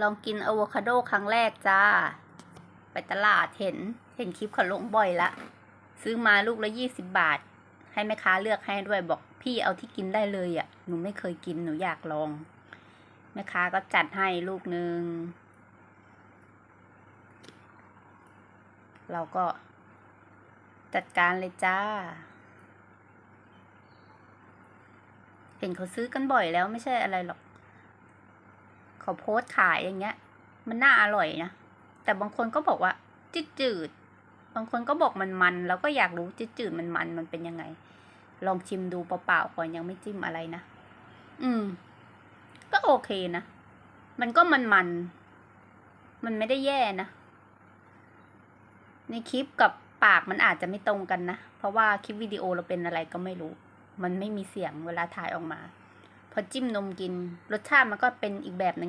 ลองกินอะโวคาโดครั้งแรกจ้า ไปตลาดเห็น เห็นคลิปเขาลงบ่อยละ ซื้อมาลูกละยี่สิบบาท ให้แม่ค้าเลือกให้ด้วยบอกพี่เอาที่กินได้เลยอะ่ะ หนูไม่เคยกินหนูอยากลอง แม่ค้าก็จัดให้ลูกหนึ่ง เราก็จัดการเลยจ้า เห็นเขาซื้อกันบ่อยแล้วไม่ใช่อะไรหรอก เขาโพสต์ขายอย่างเงี้ย มันน่าอร่อยนะ แต่บางคนก็บอกว่าจืดจืด บางคนก็บอกมันมันเราก็อยากรู้จืดจืดมันมันมันเป็นยังไง ลองชิมดูเปล่าๆก่อนยังไม่จิ้มอะไรนะ อืม ก็โอเคนะ มันก็มันมัน มันไม่ได้แย่นะ ในคลิปกับปากมันอาจจะไม่ตรงกันนะ เพราะว่าคลิปวิดีโอเราเป็นอะไรก็ไม่รู้ มันไม่มีเสียงเวลาถ่ายออกมา พอจิ้มนมกิน รสชาติมันก็เป็นอีกแบบหนึ่งนะ